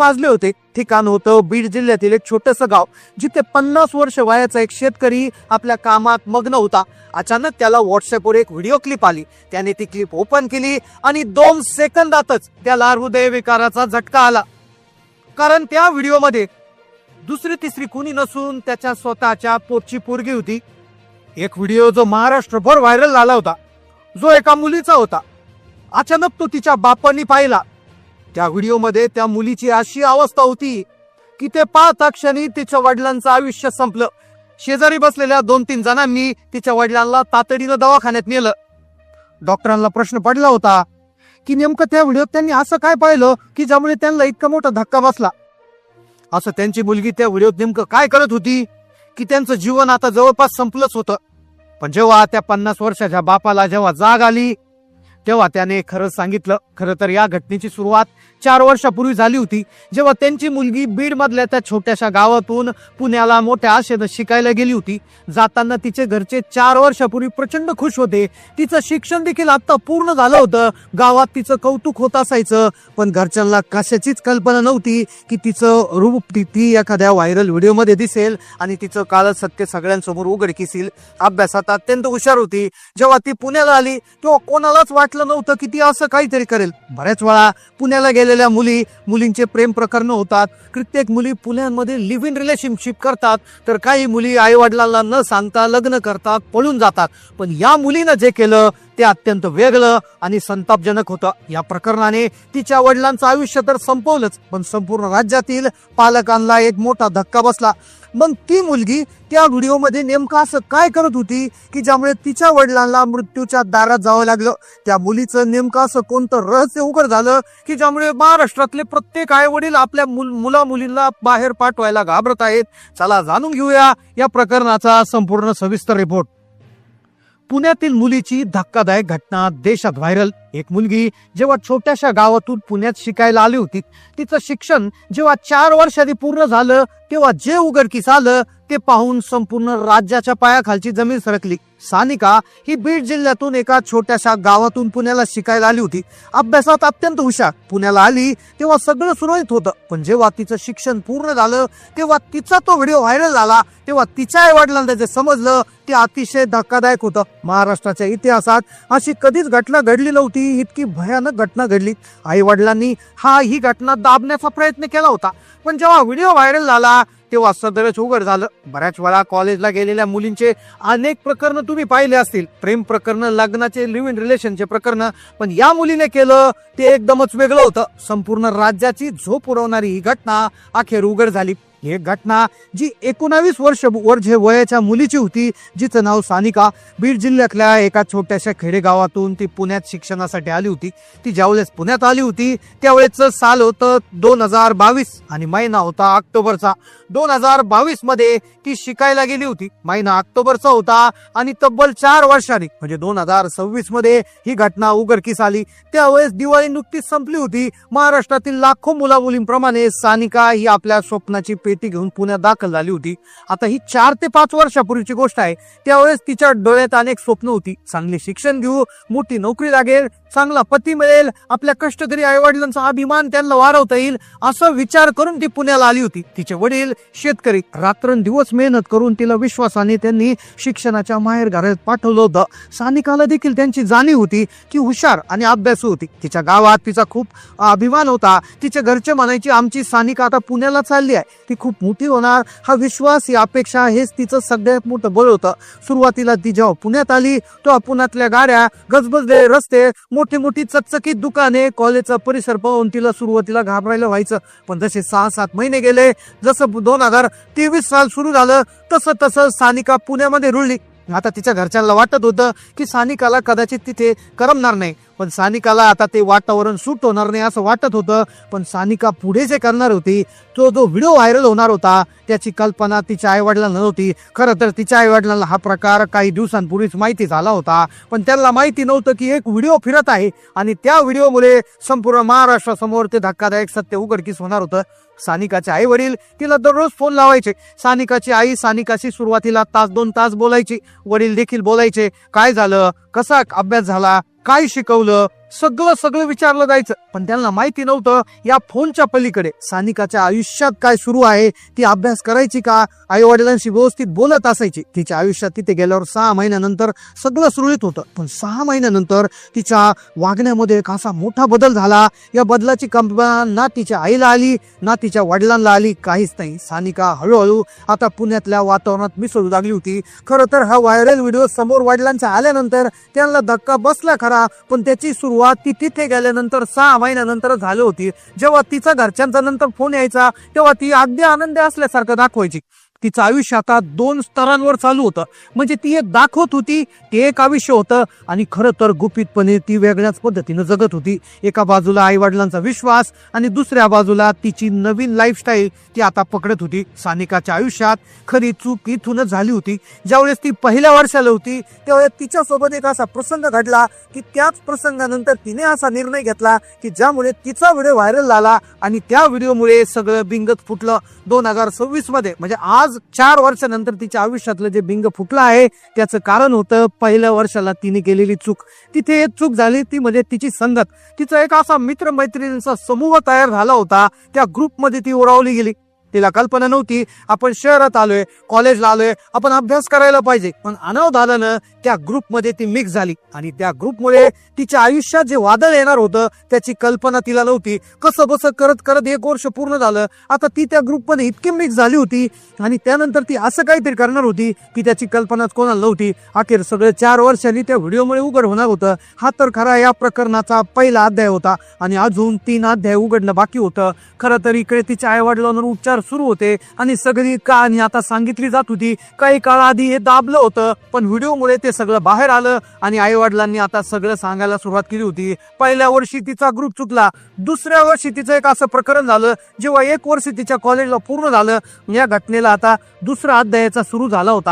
माजले होते. ठिकाण होतं बीड जिल्ह्यातील एक छोटस गाव जिथे पन्नास वर्ष वयाचा एक शेतकरी आपल्या कामात मग्न होता. अचानक त्याला व्हॉट्सअपवर एक व्हिडिओ क्लिप आली. त्याने ती क्लिप ओपन केली आणि दोन सेकंदातच त्याला हृदयविकाराचा झटका आला. कारण त्या व्हिडिओमध्ये दुसरी तिसरी कुणी नसून त्याच्या स्वतःच्या पोटची पोरगी होती. एक व्हिडिओ जो महाराष्ट्रभर व्हायरल झाला होता. जो एका मुलीचा होता. अचानक तो तिच्या बापांनी पाहिला. त्या व्हिडिओमध्ये त्या मुलीची अशी अवस्था होती की ते पाहता क्षणी तिच्या वडिलांचं आयुष्य संपलं. शेजारी बसलेल्या दोन तीन जणांनी तिच्या वडिलांना तातडीनं दवाखान्यात नेलं. डॉक्टरांना प्रश्न पडला होता की नेमकं त्या व्हिडिओत त्यांनी असं काय पाहिलं की ज्यामुळे त्यांना इतका मोठा धक्का बसला? असं त्यांची मुलगी त्या व्हिडिओत नेमकं काय करत होती की त्यांचं जीवन आता जवळपास संपलंच होतं. पण जेव्हा त्या पन्नास वर्षाच्या बापाला जेव्हा जाग आली तेव्हा त्याने खरं सांगितलं खरं तर या घटनेची सुरुवात चार वर्षापूर्वी झाली होती. जेव्हा त्यांची मुलगी बीडमधल्या त्या छोट्याशा गावातून पुण्याला मोठ्या आशेनं शिकायला गेली होती. जाताना तिचे घरचे चार वर्षापूर्वी प्रचंड खुश होते. तिचं शिक्षण देखील आत्ता पूर्ण झालं होतं. गावात तिचं कौतुक होत असायचं. पण घरच्यांना कशाचीच कल्पना नव्हती की तिचं रूप ती ती एखाद्या व्हायरल व्हिडिओमध्ये दिसेल आणि तिचं काल सत्य सगळ्यांसमोर उघडकीस येईल अभ्यासात अत्यंत हुशार होती. जेव्हा ती पुण्याला आली तेव्हा कोणालाच वाटलं नव्हतं की ती असं काहीतरी करेल. बऱ्याच वेळा पुण्याला गेले गेलेल्या मुली मुलींचे प्रेम प्रकरण होतात. कित्येक मुली पुण्यामध्ये लिव्ह इन रिलेशनशिप करतात. तर काही मुली आईवडिलांना न सांगता लग्न करतात पळून जातात. पण या मुलीनं जे केलं ते अत्यंत वेगळं आणि संतापजनक होतं. या प्रकरणाने तिच्या वडिलांचं आयुष्य तर संपवलंच पण संपूर्ण राज्यातील पालकांना एक मोठा धक्का बसला. मग ती मुलगी त्या व्हिडिओमध्ये नेमकं असं काय करत होती की ज्यामुळे तिच्या वडिलांना मृत्यूच्या दारात जावं लागलं? त्या मुलीचं नेमकं असं कोणतं रहस्य उघड झालं की ज्यामुळे महाराष्ट्रातले प्रत्येक आई वडील आपल्या मुल मुला मुलींना बाहेर पाठवायला घाबरत आहेत? चला जाणून घेऊया या प्रकरणाचा संपूर्ण सविस्तर रिपोर्ट पुण्यातील मुलीची धक्कादायक घटना. देशात व्हायरल एक मुलगी जेव्हा छोट्याशा गावातून पुण्यात शिकायला आली होती तिचं शिक्षण जेव्हा चार वर्षांनी पूर्ण झालं तेव्हा जे उघडकीस आलं ते पाहून संपूर्ण राज्याच्या पायाखालची जमीन सरकली. सानिका ही बीड जिल्ह्यातून एका छोट्याशा गावातून पुण्याला शिकायला आली होती. अभ्यासात अत्यंत हुशार. पुण्याला आली तेव्हा सगळं सुरळीत होतं. पण जेव्हा तिचं शिक्षण पूर्ण झालं तेव्हा तिचा तो व्हिडिओ व्हायरल झाला तेव्हा तिच्या आई वडिलांना जे समजलं ते अतिशय धक्कादायक होतं. महाराष्ट्राच्या इतिहासात अशी कधीच घटना घडली नव्हती इतकी भयानक घटना घडली. आई वडिलांनी हा ही घटना दाबण्याचा प्रयत्न केला होता. पण जेव्हा व्हिडिओ व्हायरल झाला तेव्हा सदरच उघड झालं. बऱ्याच वेळा कॉलेजला गेलेल्या मुलींचे अनेक प्रकरण तुम्ही पाहिले असतील प्रेम प्रकरण लग्नाचे लिव्ह इन रिलेशनचे प्रकरण पण या मुलीने केलं ते एकदमच वेगळं होतं. संपूर्ण राज्याची झोप उडवणारी ही घटना अखेर उघड झाली. ही एक घटना जी एकोणावीस वर्ष वर्षे वयाच्या मुलीची होती जिचं नाव सानिका. बीड जिल्ह्यातल्या एका छोट्याशा खेडेगावातून ती पुण्यात शिक्षणासाठी आली होती. ती ज्यावेळेस पुण्यात आली होती त्यावेळेचं साल होतं दोन हजार बावीस आणि महिना होता ऑक्टोबरचा. दोन हजार बावीसमध्ये ती शिकायला गेली होती. महिना ऑक्टोबरचा होता आणि तब्बल चार वर्षांनी म्हणजे दोन हजार सव्वीसमध्ये ही घटना उघडकीस आली. त्यावेळेस दिवाळी नुकतीच संपली होती. महाराष्ट्रातील लाखो मुला मुलींप्रमाणे सानिका ही आपल्या स्वप्नाची पेटी घेऊन पुण्यात दाखल झाली होती. आता ही चार ते पाच वर्षापूर्वीची गोष्ट आहे. त्यावेळेस तिच्या डोळ्यात अनेक स्वप्न होती. चांगले शिक्षण घेऊ मोठी नोकरी लागेल चांगला पती मिळेल आपल्या कष्टकरी आई वडिलांचा अभिमान त्यांना वाढवता येईल असा विचार करून ती पुण्याला आली होती. तिचे वडील शेतकरी रात्रंदिवस मेहनत करून तिला विश्वासाने त्यांनी शिक्षणाच्या माहेर घरात पाठवलं होतं. सानिकाला देखील त्यांची जाणीव होती की हुशार आणि अभ्यासू होती. तिच्या गावात तिचा खूप अभिमान होता. तिच्या घरचे म्हणायची आमची सानिका आता पुण्याला चालली आहे. ती खूप मोठी होणार. हा विश्वास ही अपेक्षा हेच तिचं सगळ्यात मोठं बळ होतं. सुरुवातीला ती जेव्हा पुण्यात आली तेव्हा पुण्यातल्या गाड्या गजबजले रस्ते मोठी मोठी चकचकीत दुकाने कॉलेजचा परिसर पाहून तिला सुरुवातीला घाबरायला व्हायचं. पण जसे सहा सात महिने गेले जसं दोन हजार तेवीस साल सुरू झालं तसं तसं सानिका पुण्यामध्ये रुळली. आता तिच्या घरच्यांना वाटत होतं की सानिकाला कदाचित तिथे करमणार नाही. पण सानिकाला आता ते वातावरण सूट होणार नाही असं वाटत होतं. पण सानिका पुढे जे करणार होती तो जो व्हिडिओ व्हायरल होणार होता त्याची कल्पना तिच्या आईवडिलांना नव्हती. खरं तर तिच्या आईवडिलांना हा प्रकार काही दिवसांपूर्वीच माहिती झाला होता. पण त्यांना माहिती नव्हतं की एक व्हिडिओ फिरत आहे आणि त्या व्हिडिओमुळे संपूर्ण महाराष्ट्रासमोर ते धक्कादायक सत्य उघडकीस होणार होतं. सानिकाचे आई वडील तिला दररोज फोन लावायचे. सानिकाची आई सानिकाशी सुरुवातीला तास दोन तास बोलायची. वडील देखील बोलायचे काय झालं? कसा अभ्यास झाला? काय शिकवलं? सगळं सगळं विचारलं जायचं. पण त्यांना माहिती नव्हतं या फोनच्या पलीकडे. सानिकाच्या आयुष्यात काय सुरू आहे ती अभ्यास करायची का? आई वडिलांशी व्यवस्थित बोलत असायची. तिच्या आयुष्यात तिथे गेल्यावर सहा महिन्यानंतर सगळं सुरळीत होतं. पण सहा महिन्यानंतर तिच्या वागण्यामध्ये एक असा मोठा बदल झाला. या बदलाची कंपना ना तिच्या आईला आली ना तिच्या वडिलांना आली. काहीच नाही. सानिका हळूहळू आता पुण्यातल्या वातावरणात मिसळू लागली होती. खरं तर हा व्हायरल व्हिडिओ समोर वडिलांचा आल्यानंतर त्यांना धक्का बसला खरा पण त्याची सुरुवात ती तिथे गेल्यानंतर सहा महिन्यानंतर झाली होती. जेव्हा तिचा घरच्यांचा नंतर फोन यायचा तेव्हा ती अगदी आनंदी असल्यासारखं दाखवायची. तिचं आयुष्य आता दोन स्तरांवर चालू होतं. म्हणजे ती एक दाखवत होती ते एक आयुष्य होतं आणि खरं तर गुपितपणे ती वेगळ्याच पद्धतीनं जगत होती. एका बाजूला आईवडिलांचा विश्वास आणि दुसऱ्या बाजूला तिची नवीन लाईफस्टाईल ती आता पकडत होती. सानिकाच्या आयुष्यात खरी चूक इथूनच झाली होती. ज्यावेळेस ती पहिल्या वर्षाला होती त्यावेळेस तिच्यासोबत एक असा प्रसंग घडला की त्याच प्रसंगानंतर तिने असा निर्णय घेतला की ज्यामुळे तिचा व्हिडिओ व्हायरल झाला आणि त्या व्हिडिओमुळे सगळं बिंगत फुटलं. दोन हजार सव्वीसमध्ये म्हणजे आज चार वर्षानंतर तिच्या आयुष्यातलं जे बिंग फुटलं आहे त्याचं कारण होतं पहिल्या वर्षाला तिने केलेली चूक. तिथे एक चूक झाली ती म्हणजे तिची संगत. तिचा एक असा मित्र मैत्रिणींचा समूह तयार झाला होता. त्या ग्रुपमध्ये ती उरावली गेली. तिला कल्पना नव्हती. आपण शहरात आलोय कॉलेजला आलोय आपण अभ्यास करायला पाहिजे. पण अनाव त्या ग्रुपमध्ये ती मिक्स झाली. आणि त्या ग्रुपमुळे तिच्या आयुष्यात जे वादळ येणार होतं त्याची कल्पना तिला नव्हती. कसं बसं करत करत एक वर्ष पूर्ण झालं. आता ती त्या ग्रुपमध्ये इतकी मिक्स झाली होती. आणि त्यानंतर ती असं काहीतरी करणार होती की त्याची कल्पनाच कोणाला नव्हती. अखेर सगळं चार वर्षांनी त्या व्हिडिओमुळे उघड होणार होतं. हा तर खरा या प्रकरणाचा पहिला अध्याय होता. आणि अजून तीन अध्याय उघडणं बाकी होतं. खरं तर इकडे तिच्या आईवडिलांवर उपचार उपचार सुरू होते आणि सगळी कहाणी आता सांगितली जात होती. काही काळ आधी हे दाबलं होतं पण व्हिडिओमुळे ते सगळं बाहेर आलं आणि आई वडिलांनी आता सगळं सांगायला सुरुवात केली होती. पहिल्या वर्षी तिचा ग्रुप चुकला दुसऱ्या वर्षी तिचं एक असं प्रकरण झालं जेव्हा एक वर्ष तिच्या कॉलेजला पूर्ण झालं. या घटनेला आता दुसरा अध्यायाचा सुरू झाला होता.